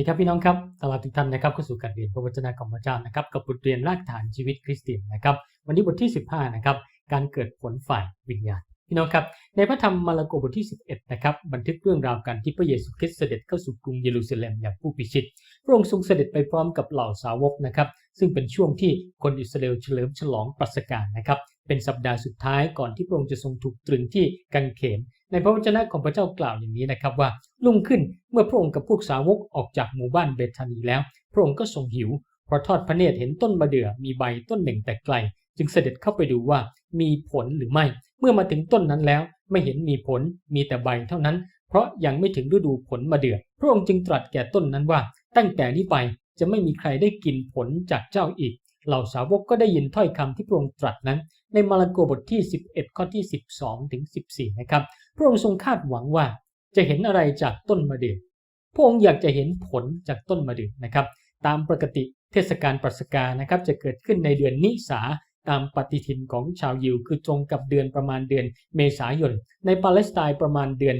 ดีครับพี่น้องครับต้อนรับทุกท่านนะครับเข้าสู่การเรียนพระวจนะของพระเจ้านะครับ กับบทเรียนรากฐานชีวิตคริสเตียนนะครับ วันนี้บทที่ 15 นะครับ การเกิดผลฝ่ายวิญญาณ พี่น้องครับ ในพระธรรมมาระโกบทที่ 11 นะครับ บันทึกเรื่องราวการที่พระเยซูคริสต์เสด็จเข้าสู่กรุงเยรูซาเล็มอย่างผู้พิชิต พระองค์ทรงเสด็จไปพร้อมกับเหล่าสาวกนะครับ ซึ่งเป็นช่วงที่คนอิสราเอลเฉลิมฉลองปัสกานะครับ เป็นสัปดาห์สุดท้ายก่อนที่พระองค์จะทรงถูกตรึงที่กังเขน ในพระวจนะของพระเจ้ากล่าวอย่างนี้นะครับว่าลุ่งขึ้นเมื่อพระองค์กับพวกสาวกออกจากหมู่บ้านเบธานีแล้ว พระองค์ก็ทรงหิวเพอทอดพระเนตรเห็นต้นมะเดื่อมีใบต้นหนึ่งแต่ไกล จึงเสด็จเข้าไปดูว่ามีผลหรือไม่ เมื่อมาถึงต้นนั้นแล้ว ไม่เห็นมีผลมีแต่ใบเท่านั้น เพราะยังไม่ถึงฤดูผลมะเดื่อพระองค์จึงตรัสแก่ต้นนั้นว่า ตั้งแต่นี้ไปจะไม่มีใครได้กินผลจากเจ้าอีก เหล่าสาวกก็ได้ยินถ้อยคำที่พระองค์ตรัสนั้น ในมาระโกบทที่ 11 ข้อที่ 12 ถึง 14 นะครับ พระองค์ทรงคาดหวังว่าจะเห็นอะไรจากต้นมะเดื่อพระองค์อยากจะเห็นผลจากต้นมะเดื่อนะครับ ตามปกติเทศกาลปัสกานะครับจะเกิดขึ้นในเดือนนิสาตามปฏิทินของชาวยิว คือตรงกับเดือนประมาณเดือนเมษายน ในปาเลสไตน์ประมาณเดือน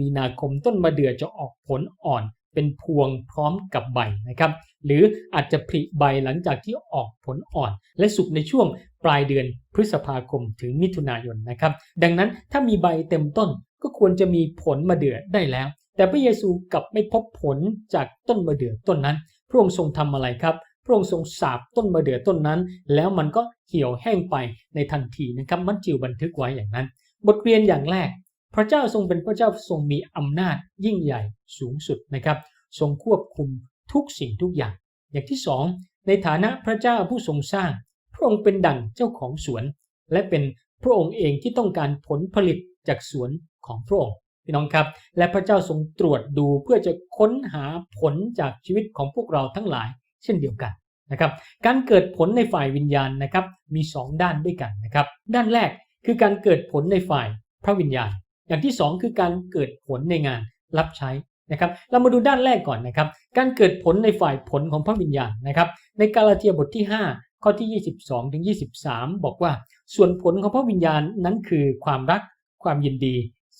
มีนาคมต้นมะเดื่อจะออกผลอ่อน เป็นพวงพร้อมกับใบนะครับ หรืออาจจะผลิใบหลังจากที่ออกผลอ่อน และสุกในช่วงปลายเดือนพฤษภาคมถึงมิถุนายนนะครับ ดังนั้นถ้ามีใบเต็มต้นก็ควรจะมีผลมะเดื่อได้แล้ว แต่พระเยซูกลับไม่พบผลจากต้นมะเดื่อต้นนั้น พระองค์ทรงทำอะไรครับพระองค์ทรงสาบต้นมะเดื่อต้นนั้น แล้วมันก็เหี่ยวแห้งไปในทันทีนะครับมัทธิวบันทึกไว้อย่างนั้น บทเรียนอย่างแรก พระเจ้าทรงเป็นพระเจ้าทรงมีอำนาจยิ่งใหญ่สูงสุดนะครับ ทรงควบคุมทุกสิ่งทุกอย่าง อย่างที่สองในฐานะพระเจ้าผู้ทรงสร้าง พระองค์เป็นดั่งเจ้าของสวน และเป็นพระองค์เองที่ต้องการผลผลิตจากสวนของพระองค์พี่น้องครับ และพระเจ้าทรงตรวจดูเพื่อจะค้นหาผลจากชีวิตของพวกเราทั้งหลาย เช่นเดียวกันนะครับ การเกิดผลในฝ่ายวิญญาณนะครับ มี 2 ด้านด้วยกันนะครับ ด้านแรกคือการเกิดผลในฝ่ายพระวิญญาณ อย่างที่ 2 คือการเกิดผลในงานรับใช้นะครับ เรามาดูด้านแรกก่อนนะครับ การเกิดผลในฝ่ายผลของพระวิญญาณนะครับ ในกาลาเทียบทที่ 5 ข้อที่ 22ถึง23 บอกว่า ส่วนผลของพระวิญญาณนั้นคือความรัก ความยินดี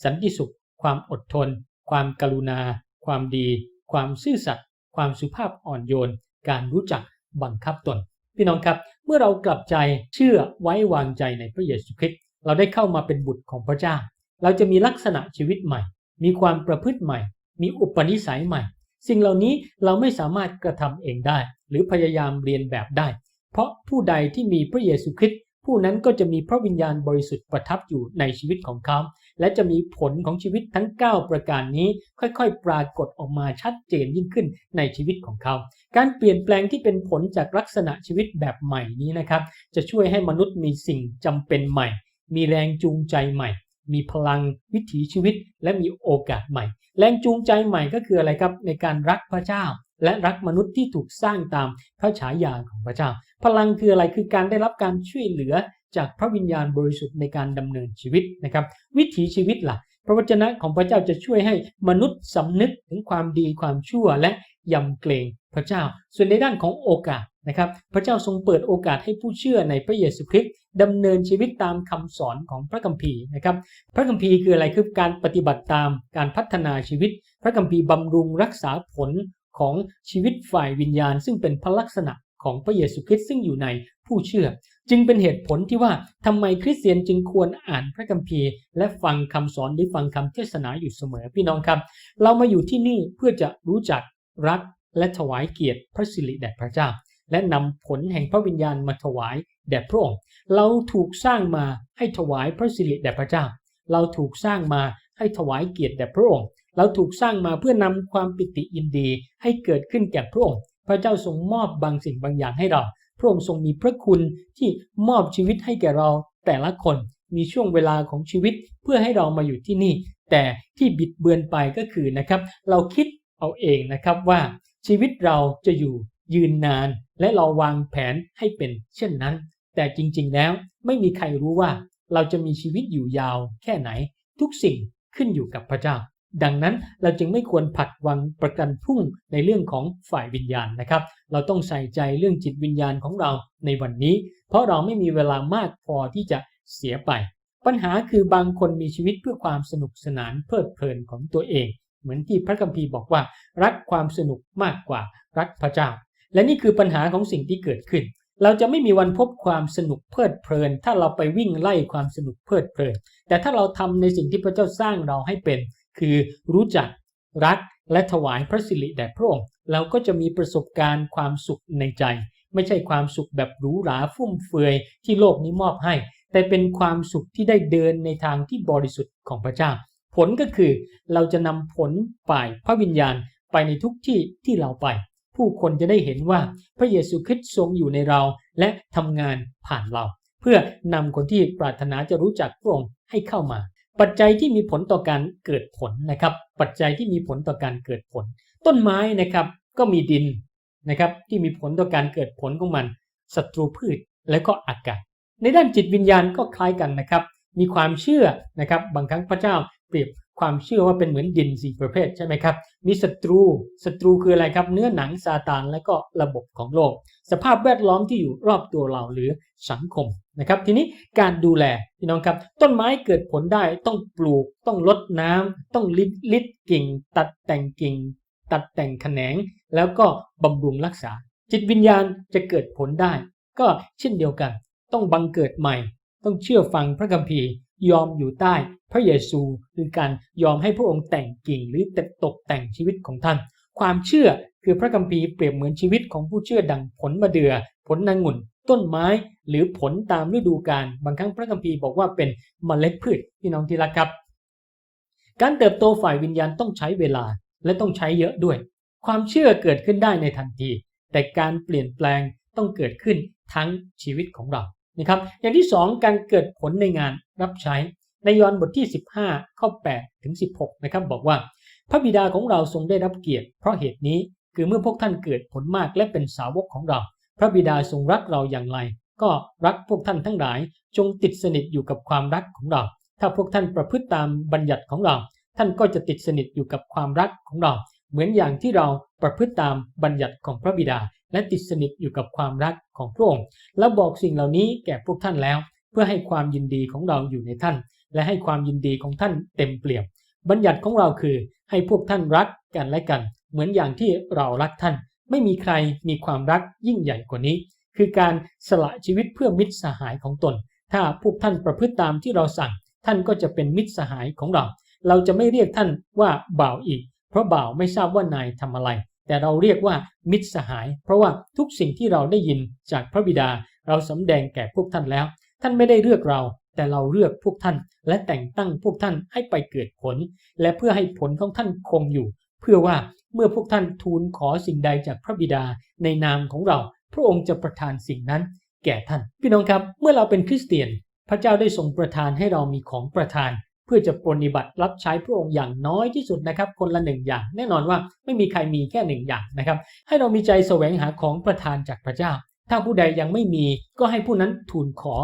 สันติสุข ความอดทน ความกรุณา ความดี ความซื่อสัตย์ความสุภาพอ่อนโยน การรู้จักบังคับตน พี่น้องครับ เมื่อเรากลับใจเชื่อไว้วางใจในพระเยซูคริสต์เราได้เข้ามาเป็นบุตรของพระเจ้า เราจะมีลักษณะชีวิตใหม่ มีความประพฤติใหม่ มีอุปนิสัยใหม่ สิ่งเหล่านี้เราไม่สามารถกระทำเองได้ หรือพยายามเรียนแบบได้ เพราะผู้ใดที่มีพระเยซูคริสต์ผู้นั้นก็จะมีพระวิญญาณบริสุทธิ์ประทับอยู่ในชีวิตของเขา และจะมีผลของชีวิตทั้ง 9 ประการนี้ ค่อยๆ ปรากฏออกมาชัดเจนยิ่งขึ้นในชีวิตของเขา การเปลี่ยนแปลงที่เป็นผลจากลักษณะชีวิตแบบใหม่นี้นะครับ จะช่วยให้มนุษย์มีสิ่งจำเป็นใหม่ มีแรงจูงใจใหม่ มีพลังวิถีชีวิต และมีโอกาสใหม่ แรงจูงใจใหม่ก็คืออะไรครับ ในการรักพระเจ้า และรักมนุษย์ที่ถูกสร้างตามพระฉายาของพระเจ้า พลังคืออะไรคือการได้รับการช่วยเหลือจากพระวิญญาณบริสุทธิ์ในการดำเนินชีวิตนะครับ วิถีชีวิตล่ะ พระวจนะของพระเจ้าจะช่วยให้มนุษย์สำนึกถึงความดีความชั่วและยำเกรงพระเจ้า ส่วนในด้านของโอกาส นะครับพระเจ้าทรงเปิดโอกาสให้ผู้เชื่อในพระเยซูคริสต์ดำเนินชีวิตตามคำสอนของพระคัมภีร์นะครับพระคัมภีร์คืออะไรคือการปฏิบัติตามการพัฒนาชีวิต พระคัมภีร์บำรุงรักษาผลของชีวิตฝ่ายวิญญาณ ซึ่งเป็นพระลักษณะของพระเยซูคริสต์ซึ่งอยู่ในผู้เชื่อ จึงเป็นเหตุผลที่ว่าทำไมคริสเตียนจึงควรอ่านพระคัมภีร์ และฟังคำสอนหรือฟังคำเทศนาอยู่เสมอพี่น้องครับ เรามาอยู่ที่นี่เพื่อจะรู้จักรักและถวายเกียรติพระสิริแด่พระเจ้า และนำผลแห่งพระวิญญาณมาถวายแด่พระองค์ เราถูกสร้างมาให้ถวายพระสิริแด่พระเจ้า เราถูกสร้างมาให้ถวายเกียรติแด่พระองค์ เราถูกสร้างมาเพื่อนำความปิติยินดีให้เกิดขึ้นแก่พระองค์ พระเจ้าทรงมอบบางสิ่งบางอย่างให้เรา พระองค์ทรงมีพระคุณที่มอบชีวิตให้แก่เราแต่ละคน มีช่วงเวลาของชีวิตเพื่อให้เรามาอยู่ที่นี่ แต่ที่บิดเบือนไปก็คือนะครับ เราคิดเอาเองนะครับว่าชีวิตเราจะอยู่ยืนนาน และเราวางแผนให้เป็นเช่นนั้น แต่จริงๆแล้วไม่มีใครรู้ว่าเราจะมีชีวิตอยู่ยาวแค่ไหน ทุกสิ่งขึ้นอยู่กับพระเจ้า ดังนั้นเราจึงไม่ควรผัดวังประกันพรุ่งในเรื่องของฝ่ายวิญญาณนะครับ เราต้องใส่ใจเรื่องจิตวิญญาณของเราในวันนี้ เพราะเราไม่มีเวลามากพอที่จะเสียไป ปัญหาคือบางคนมีชีวิตเพื่อความสนุกสนานเพลิดเพลินของตัวเอง เหมือนที่พระคัมภีร์บอกว่า รักความสนุกมากกว่ารักพระเจ้า และนี่คือปัญหาของสิ่งที่เกิดขึ้น เราจะไม่มีวันพบความสนุกเพลิดเพลิน ถ้าเราไปวิ่งไล่ความสนุกเพลิดเพลิน แต่ถ้าเราทำในสิ่งที่พระเจ้าสร้างเราให้เป็น คือรู้จักรักและถวายพระสิริแด่พระองค์เราก็จะมีประสบการณ์ความสุขในใจ ไม่ใช่ความสุขแบบหรูหราฟุ่มเฟือยที่โลกนี้มอบให้ แต่เป็นความสุขที่ได้เดินในทางที่บริสุทธิ์ของพระเจ้า ผลก็คือเราจะนำผลฝ่ายพระวิญญาณไปในทุกที่ที่เราไป ผู้คนจะได้เห็นว่าพระเยซูคริสต์ทรงอยู่ในเรา และทำงานผ่านเรา เพื่อนำคนที่ปรารถนาจะรู้จักพระองค์ให้เข้ามา ปัจจัยที่มีผลต่อการเกิดผลนะครับ ปัจจัยที่มีผลต่อการเกิดผล ต้นไม้นะครับก็มีดินนะครับที่มีผลต่อการเกิดผลของมันศัตรูพืชและก็อากาศ ในด้านจิตวิญญาณก็คล้ายกันนะครับ มีความเชื่อนะครับบางครั้งพระเจ้าเปรียบ ความเชื่อว่าเป็นเหมือนดินสี่ประเภทใช่ไหมครับ มีศัตรู ศัตรูคืออะไรครับ เนื้อหนังซาตานและก็ระบบของโลก สภาพแวดล้อมที่อยู่รอบตัวเราหรือสังคมนะครับ ทีนี้การดูแลพี่น้องครับ ต้นไม้เกิดผลได้ต้องปลูก ต้องลดน้ำต้องลิดลิดกิ่ง ตัดแต่งกิ่ง ตัดแต่งแขนง แล้วก็บำรุงรักษา จิตวิญญาณจะเกิดผลได้ ก็เช่นเดียวกัน ต้องบังเกิดใหม่ ต้องเชื่อฟังพระคัมภีร์ ยอมอยู่ใต้พระเยซูคือการยอมให้พระองค์แต่งกิ่งหรือตกแต่งชีวิตของท่าน ความเชื่อคือพระคัมภีร์เปรียบเหมือนชีวิตของผู้เชื่อดังผลมะเดือ่อผลนางุ่น ต้นไม้ หรือผลตามฤดูกาลบางครั้งพระคัมภีร์บอกว่าเป็นเมล็ดพืชพี่น้องที่รักครับ การเติบโตฝ่ายวิญญาณต้องใช้เวลาและต้องใช้เยอะด้วย ความเชื่อเกิดขึ้นได้ในทันที แต่การเปลี่ยนแปลงต้องเกิดขึ้นทั้งชีวิตของเรา นะครับอย่างที่สองการเกิดผลในงานรับใช้ ในยอห์นบทที่ 15 ข้อ8ถึง 16 นะครับบอกว่า พระบิดาของเราทรงได้รับเกียรติ เพราะเหตุนี้คือเมื่อพวกท่านเกิดผลมากและเป็นสาวกของเรา พระบิดาทรงรักเราอย่างไร ก็รักพวกท่านทั้งหลาย จงติดสนิทอยู่กับความรักของเรา ถ้าพวกท่านประพฤติตามบัญญัติของเรา ท่านก็จะติดสนิทอยู่กับความรักของเรา เหมือนอย่างที่เราประพฤติตามบัญญัติของพระบิดา และติดสนิทอยู่กับความรักของพระองค์และบอกสิ่งเหล่านี้แก่พวกท่านแล้ว เพื่อให้ความยินดีของเราอยู่ในท่าน และให้ความยินดีของท่านเต็มเปี่ยม บัญญัติของเราคือให้พวกท่านรักกันและกัน เหมือนอย่างที่เรารักท่าน ไม่มีใครมีความรักยิ่งใหญ่กว่านี้ คือการสละชีวิตเพื่อมิตรสหายของตน ถ้าพวกท่านประพฤติตามที่เราสั่ง ท่านก็จะเป็นมิตรสหายของเรา เราจะไม่เรียกท่านว่าบ่าวอีก เพราะบ่าวไม่ทราบว่านายทำอะไร แต่เราเรียกว่ามิตรสหาย เพราะว่าทุกสิ่งที่เราได้ยินจากพระบิดาเราสำแดงแก่พวกท่านแล้ว ท่านไม่ได้เลือกเรา แต่เราเลือกพวกท่าน และแต่งตั้งพวกท่านให้ไปเกิดผล และเพื่อให้ผลของท่านคงอยู่ เพื่อว่าเมื่อพวกท่านทูลขอสิ่งใดจากพระบิดาในนามของเรา พระองค์จะประทานสิ่งนั้น แก่ท่าน พี่น้องครับ เมื่อเราเป็นคริสเตียน พระเจ้าได้ทรงประทานให้เรามีของประทาน เพื่อจะปรนิบัติรับใช้พระองค์อย่างน้อยที่สุดนะครับ คนละหนึ่งอย่าง แน่นอนว่าไม่มีใครมีแค่หนึ่งอย่างนะครับ ให้เรามีใจแสวงหาของประทานจากพระเจ้า ถ้าผู้ใดยังไม่มีก็ให้ผู้นั้นทูลขอ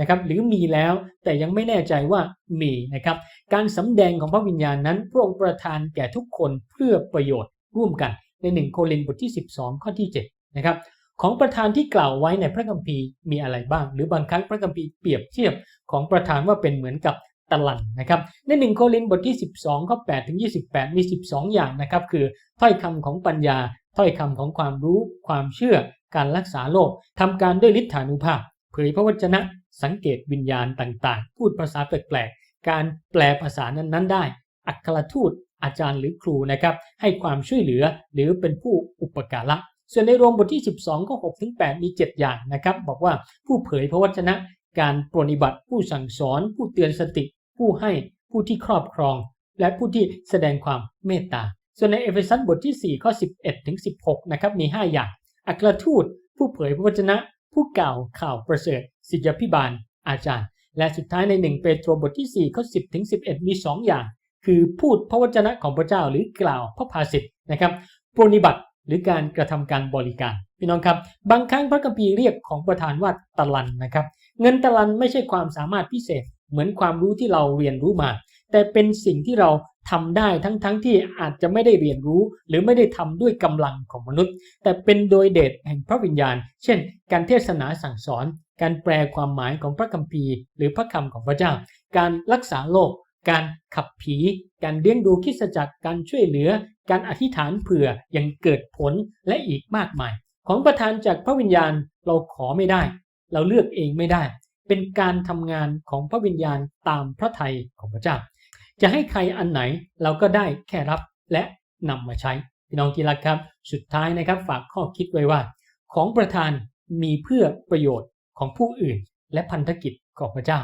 นะครับ หรือมีแล้วแต่ยังไม่แน่ใจว่ามีนะครับ การสำแดงของพระวิญญาณนั้น พระองค์ประทานแก่ทุกคนเพื่อประโยชน์ร่วมกันในหนึ่งโครินธ์บทที่ 12 ข้อที่7นะครับของประธานที่กล่าวไว้ในพระคัมภีร์มีอะไรบ้าง หรือบางครั้งพระคัมภีร์เปรียบเทียบของประธานว่าเป็นเหมือนกับ ตลันนะครับในหนึ่งโครินบทที่ 12ข้อ8ถึง28 มี 12 อย่างนะครับ คือถ้อยคำของปัญญา ถ้อยคำของความรู้ ความเชื่อ การรักษาโรคทำการด้วยฤทธานุภาพ เผยพระวจนะ สังเกตวิญญาณต่างๆ พูดภาษาแปลกๆ การแปลภาษานั้นๆ ได้ อัครทูต อาจารย์หรือครูนะครับให้ความช่วยเหลือหรือเป็นผู้อุปการะส่วนในโรมบทที่ 12ก็6ถึง8มี 7 อย่างนะครับ บอกว่าผู้เผยพระวจนะ การปรนิบัติ ผู้สั่งสอน ผู้เตือนสติ ผู้ให้ผู้ที่ครอบครอง และผู้ที่แสดงความเมตตา ส่วนในเอเฟซัสบทที่ 4 ข้อ 11 ถึง 16 นะครับ มี 5 อย่าง อัครทูต ผู้เผยพระวจนะ ผู้กล่าวข่าวประเสริฐศิษยพิบาล อาจารย์ และสุดท้ายใน 1 เปโตรบทที่ 4 ข้อ 10 ถึง 11 มี 2 อย่าง คือพูดพระวจนะของพระเจ้าหรือกล่าวพระภาษิตนะครับปรนิบัติหรือการกระทำการบริการพี่น้องครับ บางครั้งพระคัมภีร์เรียกของประธานว่าตะลันนะครับ เงินตะลันไม่ใช่ความสามารถพิเศษ เหมือนความรู้ที่เราเรียนรู้มา แต่เป็นสิ่งที่เราทำได้ทั้งๆทที่อาจจะไม่ได้เรียนรู้ หรือไม่ได้ทำด้วยกำลังของมนุษย์ แต่เป็นโดยเดชแห่งพระวิญญาณ เช่น การเทศนาสั่งสอน การแปลความหมายของพระคัมภีร์ หรือพระคำของพระเจ้า การรักษาโรคการขับผี การเลี้ยงดูคิดจักร การช่วยเหลือ การอธิษฐานเผื่อยังเกิดผลและอีกมากมาย ของประทานจากพระวิญญาณเราขอไม่ได้ เราเลือกเองไม่ได้ เป็นการทำงานของพระวิญญาณตามพระทัยของพระเจ้า จะให้ใครอันไหนเราก็ได้แค่รับและนำมาใช้พี่น้องที่รักครับ สุดท้ายนะครับฝากข้อคิดไว้ว่า ของประทานมีเพื่อประโยชน์ของผู้อื่น และพันธกิจของพระเจ้า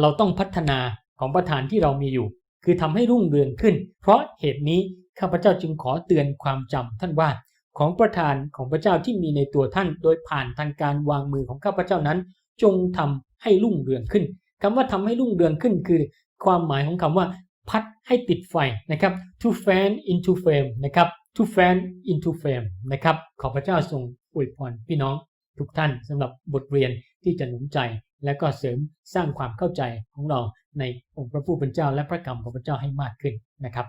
เราต้องพัฒนาของประทานที่เรามีอยู่ คือทำให้รุ่งเรืองขึ้น เพราะเหตุนี้ข้าพเจ้าจึงขอเตือนความจำท่านว่า ของประทานของพระเจ้าที่มีในตัวท่าน โดยผ่านทางการวางมือของข้าพเจ้านั้น จงทำ ให้รุ่งเรืองขึ้นคำว่าทำให้รุ่งเรืองขึ้นคือ ความหมายของคำว่า พัดให้ติดไฟนะครับ to fan into flame นะครับ to fan into flame นะครับขอพระเจ้าทรงอวยพรพี่น้องทุกท่านสำหรับบทเรียนที่จะหนุนใจ และก็เสริมสร้างความเข้าใจของเราในองค์พระผู้เป็นเจ้าและพระกรรมของพระเจ้าให้มากขึ้นนะครับ